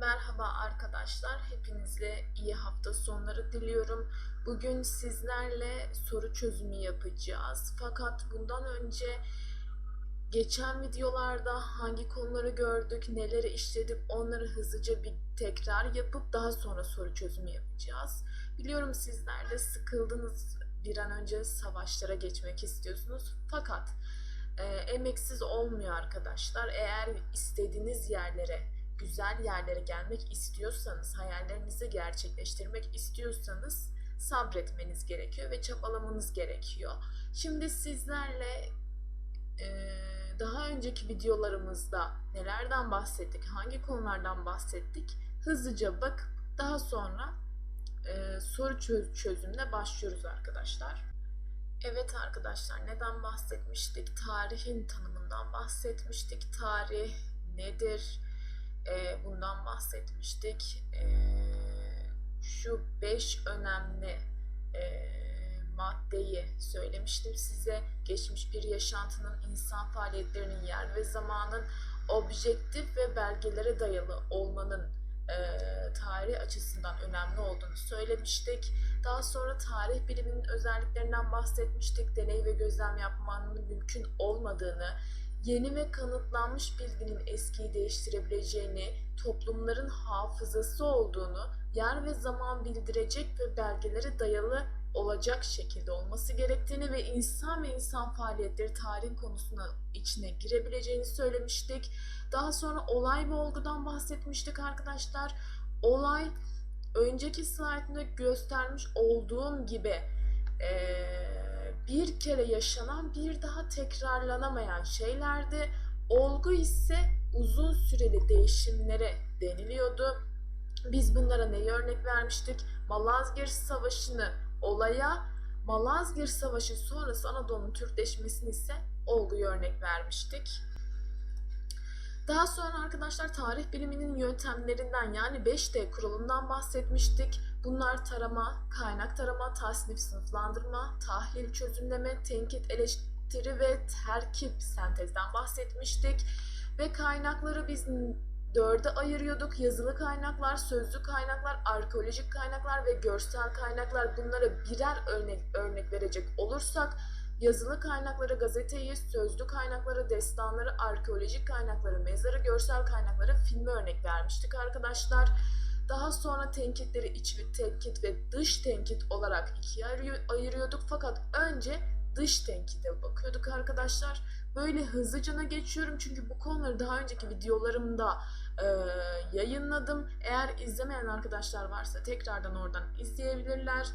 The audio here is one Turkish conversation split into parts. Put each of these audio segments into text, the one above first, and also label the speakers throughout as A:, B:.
A: Merhaba arkadaşlar, hepinize iyi hafta sonları diliyorum. Bugün sizlerle soru çözümü yapacağız. Fakat bundan önce geçen videolarda hangi konuları gördük, neleri işledik onları hızlıca bir tekrar yapıp daha sonra soru çözümü yapacağız. Biliyorum sizler de sıkıldınız, bir an önce savaşlara geçmek istiyorsunuz. Fakat e, emeksiz olmuyor arkadaşlar. Eğer istediğiniz yerlere güzel yerlere gelmek istiyorsanız, hayallerinizi gerçekleştirmek istiyorsanız sabretmeniz gerekiyor ve çabalamanız gerekiyor. Şimdi sizlerle e, daha önceki videolarımızda nelerden bahsettik, hangi konulardan bahsettik hızlıca bak daha sonra e, soru çöz çözümüne başlıyoruz arkadaşlar. Evet arkadaşlar neden bahsetmiştik? Tarihin tanımından bahsetmiştik. Tarih nedir? E, bundan bahsetmiştik. E, şu beş önemli e, maddeyi söylemiştim size. Geçmiş bir yaşantının insan faaliyetlerinin yer ve zamanın objektif ve belgelere dayalı olmanın e, tarih açısından önemli olduğunu söylemiştik. Daha sonra tarih biliminin özelliklerinden bahsetmiştik. Deney ve gözlem yapmanın mümkün olmadığını, yeni ve kanıtlanmış bilginin eskiyi değiştirebileceğini, toplumların hafızası olduğunu, yer ve zaman bildirecek ve belgelere dayalı olacak şekilde olması gerektiğini ve insan ve insan faaliyetleri tarihin konusuna içine girebileceğini söylemiştik. Daha sonra olay ve olgudan bahsetmiştik arkadaşlar. Olay önceki slaytında göstermiş olduğum gibi ee, bir kere yaşanan bir daha tekrarlanamayan şeylerdi. Olgu ise uzun süreli değişimlere deniliyordu. Biz bunlara neyi örnek vermiştik? Malazgirt Savaşı'nı olaya, Malazgirt Savaşı sonrası Anadolu'nun Türkleşmesini ise olguyu örnek vermiştik. Daha sonra arkadaşlar tarih biliminin yöntemlerinden yani 5D kuralından bahsetmiştik. Bunlar tarama, kaynak tarama, tasnif, sınıflandırma, tahlil, çözümleme, tenkit, eleştiri ve terkip sentezden bahsetmiştik. Ve kaynakları biz dörde ayırıyorduk. Yazılı kaynaklar, sözlü kaynaklar, arkeolojik kaynaklar ve görsel kaynaklar. Bunlara birer örnek, örnek verecek olursak yazılı kaynakları gazeteyi, sözlü kaynakları destanları, arkeolojik kaynakları mezarı, görsel kaynakları filme örnek vermiştik arkadaşlar. Daha sonra tenkitleri iç ve tenkit ve dış tenkit olarak ikiye ayırıyorduk. Fakat önce dış tenkite bakıyorduk arkadaşlar. Böyle hızlıcana geçiyorum çünkü bu konuları daha önceki videolarımda e, yayınladım. Eğer izlemeyen arkadaşlar varsa tekrardan oradan izleyebilirler.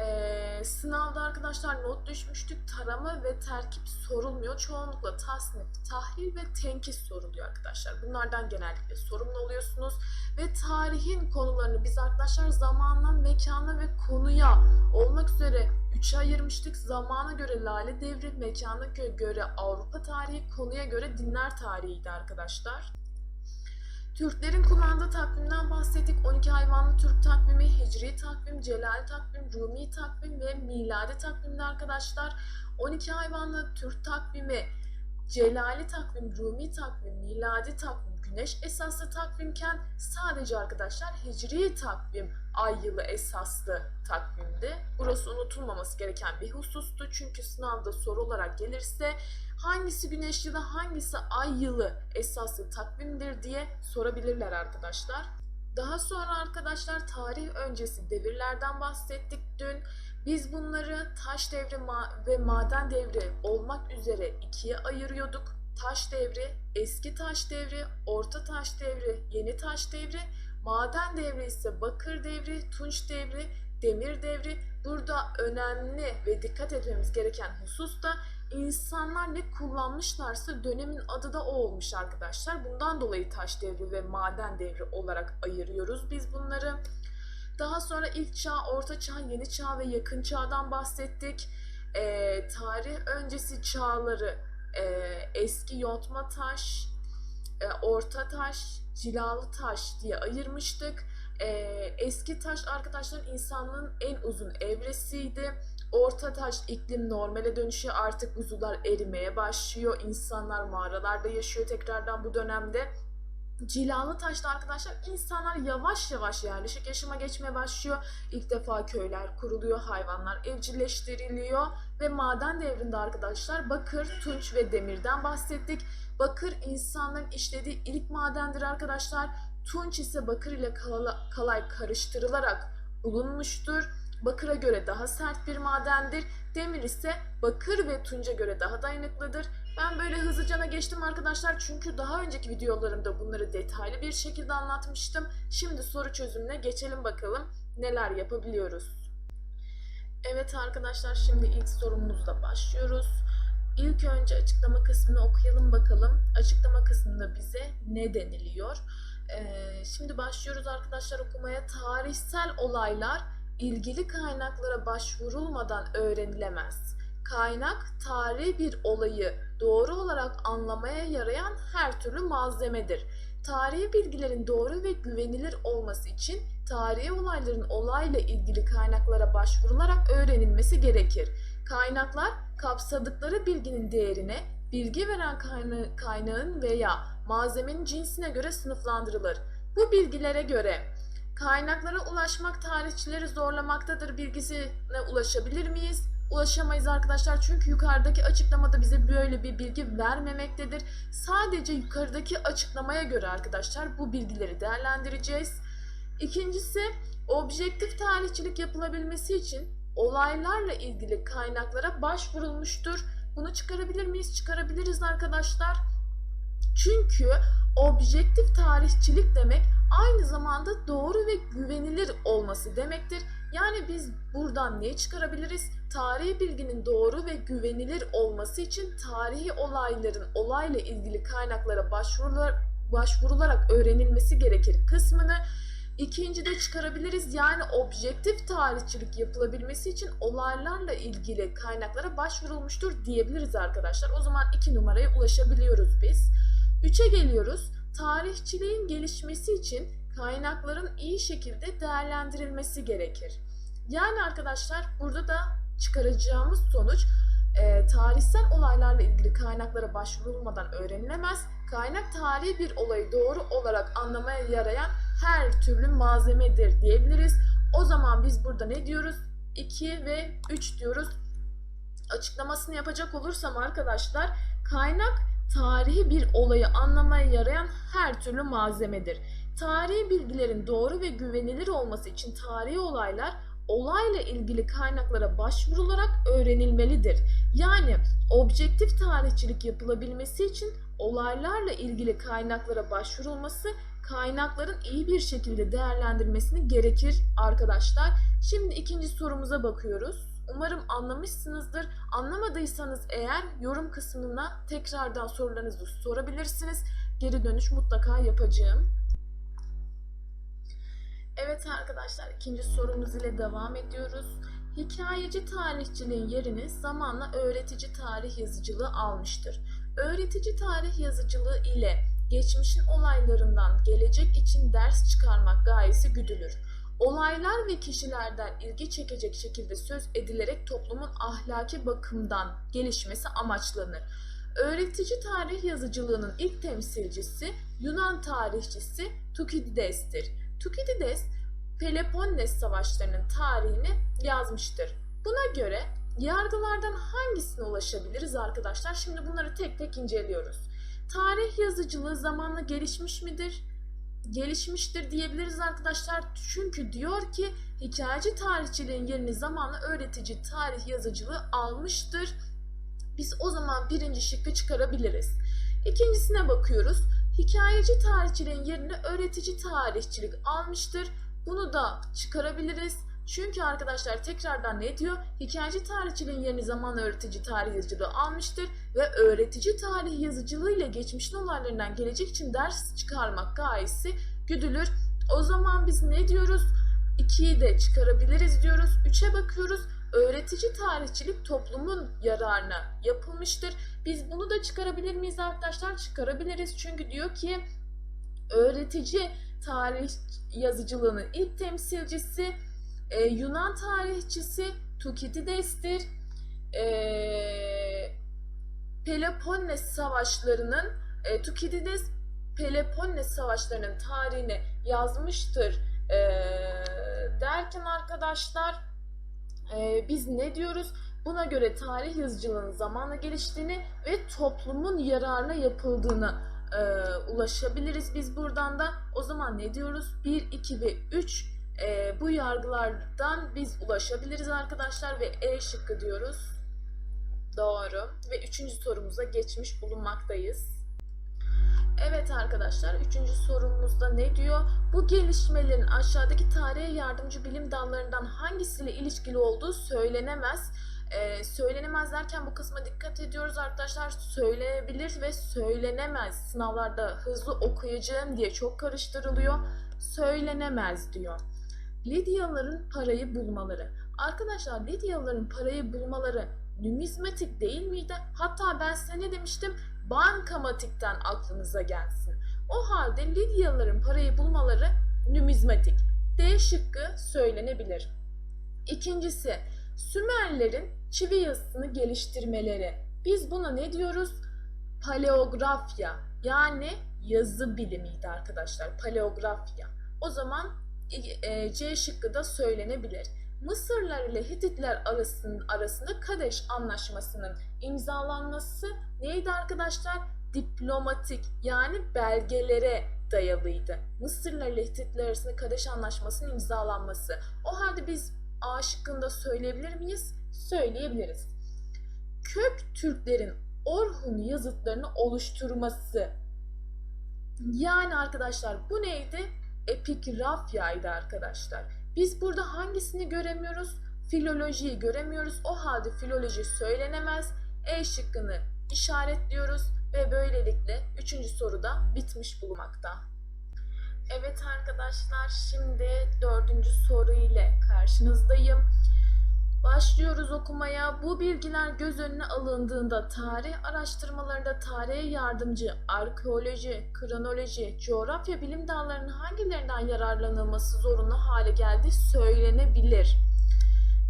A: Ee, sınavda arkadaşlar not düşmüştük. Tarama ve terkip sorulmuyor. Çoğunlukla tasnif, tahlil ve tenkit soruluyor arkadaşlar. Bunlardan genellikle sorumlu oluyorsunuz. Ve tarihin konularını biz arkadaşlar zamanla, mekana ve konuya olmak üzere üçe ayırmıştık. Zamana göre Lale Devri, mekana göre Avrupa tarihi, konuya göre dinler tarihiydi arkadaşlar. Türklerin kullandığı takvimden bahsettik. 12 hayvanlı Türk takvimi, Hicri takvim, Celal takvim, Rumi takvim ve Miladi takvimde arkadaşlar. 12 hayvanlı Türk takvimi, Celali takvim, Rumi takvim, Miladi takvim, Güneş esaslı takvimken sadece arkadaşlar Hicri takvim ay yılı esaslı takvimdi. Burası unutulmaması gereken bir husustu çünkü sınavda soru olarak gelirse hangisi güneş yılı hangisi ay yılı esaslı takvimdir diye sorabilirler arkadaşlar. Daha sonra arkadaşlar tarih öncesi devirlerden bahsettik dün. Biz bunları taş devri ve maden devri olmak üzere ikiye ayırıyorduk. Taş devri, eski taş devri, orta taş devri, yeni taş devri, maden devri ise bakır devri, tunç devri, demir devri. Burada önemli ve dikkat etmemiz gereken husus da insanlar ne kullanmışlarsa dönemin adı da o olmuş arkadaşlar. Bundan dolayı taş devri ve maden devri olarak ayırıyoruz biz bunları. Daha sonra ilk çağ, orta çağ, yeni çağ ve yakın çağdan bahsettik. Ee, tarih öncesi çağları e, eski yontma taş, e, orta taş, cilalı taş diye ayırmıştık. E, eski taş arkadaşlar insanlığın en uzun evresiydi. Orta taş iklim normale dönüşüyor. Artık buzullar erimeye başlıyor. İnsanlar mağaralarda yaşıyor tekrardan bu dönemde. Cilalı Taş'ta arkadaşlar insanlar yavaş yavaş yerleşik yaşama geçmeye başlıyor. İlk defa köyler kuruluyor, hayvanlar evcilleştiriliyor ve maden devrinde arkadaşlar bakır, tunç ve demirden bahsettik. Bakır insanların işlediği ilk madendir arkadaşlar. Tunç ise bakır ile kala- kalay karıştırılarak bulunmuştur. Bakıra göre daha sert bir madendir. Demir ise bakır ve tunca göre daha dayanıklıdır. Ben böyle hızlıcana geçtim arkadaşlar çünkü daha önceki videolarımda bunları detaylı bir şekilde anlatmıştım. Şimdi soru çözümüne geçelim bakalım neler yapabiliyoruz. Evet arkadaşlar şimdi ilk sorumuzla başlıyoruz. İlk önce açıklama kısmını okuyalım bakalım. Açıklama kısmında bize ne deniliyor? Ee, şimdi başlıyoruz arkadaşlar okumaya. Tarihsel olaylar ilgili kaynaklara başvurulmadan öğrenilemez. Kaynak tarihi bir olayı doğru olarak anlamaya yarayan her türlü malzemedir. Tarihi bilgilerin doğru ve güvenilir olması için tarihi olayların olayla ilgili kaynaklara başvurularak öğrenilmesi gerekir. Kaynaklar kapsadıkları bilginin değerine, bilgi veren kayna- kaynağın veya malzemenin cinsine göre sınıflandırılır. Bu bilgilere göre kaynaklara ulaşmak tarihçileri zorlamaktadır bilgisine ulaşabilir miyiz? Ulaşamayız arkadaşlar çünkü yukarıdaki açıklamada bize böyle bir bilgi vermemektedir. Sadece yukarıdaki açıklamaya göre arkadaşlar bu bilgileri değerlendireceğiz. İkincisi objektif tarihçilik yapılabilmesi için olaylarla ilgili kaynaklara başvurulmuştur. Bunu çıkarabilir miyiz? Çıkarabiliriz arkadaşlar. Çünkü objektif tarihçilik demek aynı zamanda doğru ve güvenilir olması demektir. Yani biz buradan ne çıkarabiliriz? Tarihi bilginin doğru ve güvenilir olması için tarihi olayların olayla ilgili kaynaklara başvurular, başvurularak öğrenilmesi gerekir kısmını İkinci de çıkarabiliriz. Yani objektif tarihçilik yapılabilmesi için olaylarla ilgili kaynaklara başvurulmuştur diyebiliriz arkadaşlar. O zaman iki numaraya ulaşabiliyoruz biz. Üçe geliyoruz. Tarihçiliğin gelişmesi için kaynakların iyi şekilde değerlendirilmesi gerekir. Yani arkadaşlar burada da çıkaracağımız sonuç e, tarihsel olaylarla ilgili kaynaklara başvurulmadan öğrenilemez. Kaynak tarihi bir olayı doğru olarak anlamaya yarayan her türlü malzemedir diyebiliriz. O zaman biz burada ne diyoruz? 2 ve 3 diyoruz. Açıklamasını yapacak olursam arkadaşlar kaynak tarihi bir olayı anlamaya yarayan her türlü malzemedir. Tarihi bilgilerin doğru ve güvenilir olması için tarihi olaylar olayla ilgili kaynaklara başvurularak öğrenilmelidir. Yani objektif tarihçilik yapılabilmesi için olaylarla ilgili kaynaklara başvurulması kaynakların iyi bir şekilde değerlendirmesini gerekir arkadaşlar. Şimdi ikinci sorumuza bakıyoruz. Umarım anlamışsınızdır. Anlamadıysanız eğer yorum kısmına tekrardan sorularınızı sorabilirsiniz. Geri dönüş mutlaka yapacağım. Evet arkadaşlar ikinci sorumuz ile devam ediyoruz. Hikayeci tarihçiliğin yerini zamanla öğretici tarih yazıcılığı almıştır. Öğretici tarih yazıcılığı ile geçmişin olaylarından gelecek için ders çıkarmak gayesi güdülür. Olaylar ve kişilerden ilgi çekecek şekilde söz edilerek toplumun ahlaki bakımdan gelişmesi amaçlanır. Öğretici tarih yazıcılığının ilk temsilcisi Yunan tarihçisi Tukidides'tir. Tukidides, Peloponnes savaşlarının tarihini yazmıştır. Buna göre yargılardan hangisine ulaşabiliriz arkadaşlar? Şimdi bunları tek tek inceliyoruz. Tarih yazıcılığı zamanla gelişmiş midir? Gelişmiştir diyebiliriz arkadaşlar. Çünkü diyor ki hikayeci tarihçiliğin yerini zamanla öğretici tarih yazıcılığı almıştır. Biz o zaman birinci şıkkı çıkarabiliriz. İkincisine bakıyoruz. Hikayeci tarihçiliğin yerini öğretici tarihçilik almıştır. Bunu da çıkarabiliriz. Çünkü arkadaşlar tekrardan ne diyor? Hikayeci tarihçiliğin yerini zamanla öğretici tarih yazıcılığı almıştır ve öğretici tarih yazıcılığı ile geçmişin olaylarından gelecek için ders çıkarmak gayesi güdülür. O zaman biz ne diyoruz? 2'yi de çıkarabiliriz diyoruz. 3'e bakıyoruz. Öğretici tarihçilik toplumun yararına yapılmıştır. Biz bunu da çıkarabilir miyiz arkadaşlar? Çıkarabiliriz. Çünkü diyor ki öğretici tarih yazıcılığının ilk temsilcisi e, Yunan tarihçisi Tukidides'tir. E, Peloponnes savaşlarının e, Tukidides Peloponnes savaşlarının tarihini yazmıştır ee, derken arkadaşlar ee, biz ne diyoruz? Buna göre tarih yazıcılığının zamanla geliştiğini ve toplumun yararına yapıldığını e, ulaşabiliriz biz buradan da. O zaman ne diyoruz? 1, 2 ve 3 e, bu yargılardan biz ulaşabiliriz arkadaşlar ve E şıkkı diyoruz. Doğru. Ve üçüncü sorumuza geçmiş bulunmaktayız. Evet arkadaşlar, üçüncü sorumuzda ne diyor? Bu gelişmelerin aşağıdaki tarihe yardımcı bilim dallarından hangisiyle ilişkili olduğu söylenemez. Ee, söylenemez derken bu kısma dikkat ediyoruz arkadaşlar. Söylenebilir ve söylenemez. Sınavlarda hızlı okuyacağım diye çok karıştırılıyor. Söylenemez diyor. Lidyalıların parayı bulmaları. Arkadaşlar Lidyalıların parayı bulmaları numizmatik değil miydi? Hatta ben size ne demiştim? Bankamatikten aklınıza gelsin. O halde Lidyalıların parayı bulmaları numizmatik. D şıkkı söylenebilir. İkincisi, Sümerlerin çivi yazısını geliştirmeleri. Biz buna ne diyoruz? Paleografya yani yazı bilimiydi arkadaşlar. Paleografya. O zaman e, C şıkkı da söylenebilir. Mısırlar ile Hititler arasında, arasında Kadeş Anlaşması'nın imzalanması neydi arkadaşlar? Diplomatik yani belgelere dayalıydı. Mısırlar ile Hititler arasında Kadeş Anlaşması'nın imzalanması. O halde biz A şıkkında söyleyebilir miyiz? Söyleyebiliriz. Kök Türklerin Orhun yazıtlarını oluşturması. Yani arkadaşlar bu neydi? Epigrafyaydı arkadaşlar. Biz burada hangisini göremiyoruz? Filolojiyi göremiyoruz. O halde filoloji söylenemez. E şıkkını işaretliyoruz ve böylelikle üçüncü soruda bitmiş bulunmakta. Evet arkadaşlar şimdi dördüncü soru ile karşınızdayım. Başlıyoruz okumaya. Bu bilgiler göz önüne alındığında tarih araştırmalarında tarihe yardımcı arkeoloji, kronoloji, coğrafya bilim dallarının hangilerinden yararlanılması zorunlu hale geldiği söylenebilir.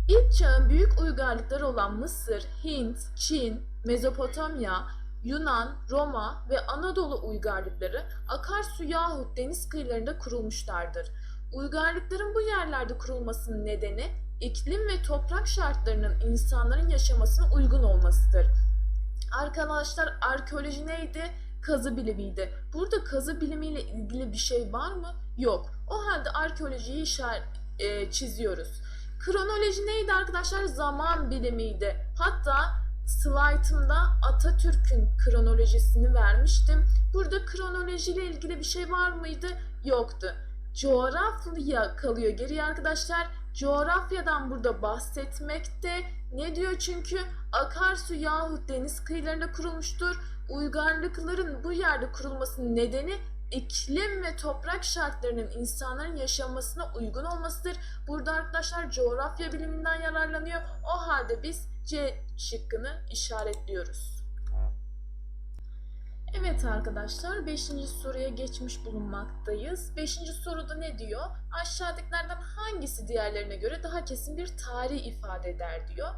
A: İlk çağın büyük uygarlıkları olan Mısır, Hint, Çin, Mezopotamya, Yunan, Roma ve Anadolu uygarlıkları akarsu yahut deniz kıyılarında kurulmuşlardır. Uygarlıkların bu yerlerde kurulmasının nedeni iklim ve toprak şartlarının insanların yaşamasına uygun olmasıdır. Arkadaşlar arkeoloji neydi? Kazı bilimiydi. Burada kazı bilimiyle ilgili bir şey var mı? Yok. O halde arkeolojiyi işaret, e, çiziyoruz. Kronoloji neydi arkadaşlar? Zaman bilimiydi. Hatta slaytımda Atatürk'ün kronolojisini vermiştim. Burada kronolojiyle ilgili bir şey var mıydı? Yoktu. Coğrafya kalıyor geriye arkadaşlar. Coğrafyadan burada bahsetmekte. Ne diyor çünkü? Akarsu yahut deniz kıyılarında kurulmuştur. Uygarlıkların bu yerde kurulmasının nedeni iklim ve toprak şartlarının insanların yaşamasına uygun olmasıdır. Burada arkadaşlar coğrafya biliminden yararlanıyor. O halde biz C şıkkını işaretliyoruz. Evet arkadaşlar 5. soruya geçmiş bulunmaktayız. 5. soruda ne diyor? Aşağıdakilerden hangisi diğerlerine göre daha kesin bir tarih ifade eder diyor.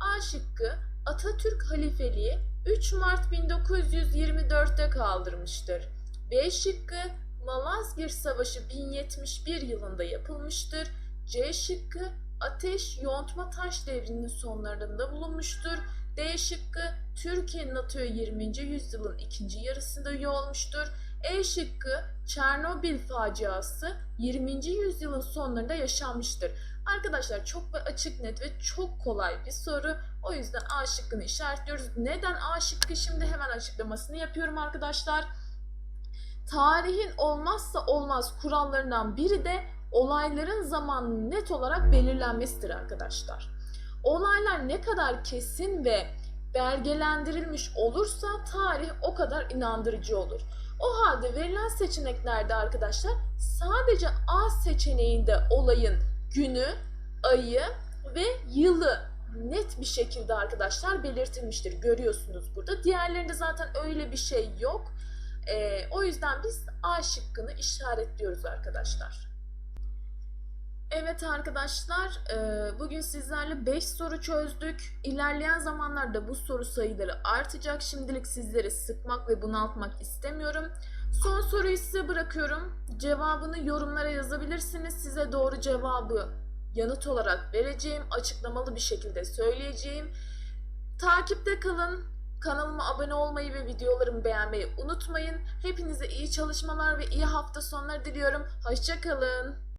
A: A şıkkı Atatürk halifeliği 3 Mart 1924'te kaldırmıştır. B şıkkı Malazgirt Savaşı 1071 yılında yapılmıştır. C şıkkı Ateş yontma taş devrinin sonlarında bulunmuştur. D şıkkı Türkiye NATO'ya 20. yüzyılın ikinci yarısında üye olmuştur. E şıkkı Çernobil faciası 20. yüzyılın sonlarında yaşanmıştır. Arkadaşlar çok açık net ve çok kolay bir soru. O yüzden A şıkkını işaretliyoruz. Neden A şıkkı şimdi hemen açıklamasını yapıyorum arkadaşlar. Tarihin olmazsa olmaz kurallarından biri de olayların zamanı net olarak belirlenmesidir arkadaşlar. Olaylar ne kadar kesin ve belgelendirilmiş olursa tarih o kadar inandırıcı olur. O halde verilen seçeneklerde arkadaşlar sadece A seçeneğinde olayın günü, ayı ve yılı net bir şekilde arkadaşlar belirtilmiştir. Görüyorsunuz burada. Diğerlerinde zaten öyle bir şey yok. Ee, o yüzden biz A şıkkını işaretliyoruz arkadaşlar. Evet arkadaşlar, e, bugün sizlerle 5 soru çözdük. İlerleyen zamanlarda bu soru sayıları artacak. Şimdilik sizleri sıkmak ve bunaltmak istemiyorum. Son soruyu size bırakıyorum. Cevabını yorumlara yazabilirsiniz. Size doğru cevabı yanıt olarak vereceğim. Açıklamalı bir şekilde söyleyeceğim. Takipte kalın. Kanalıma abone olmayı ve videolarımı beğenmeyi unutmayın. Hepinize iyi çalışmalar ve iyi hafta sonları diliyorum. Hoşçakalın.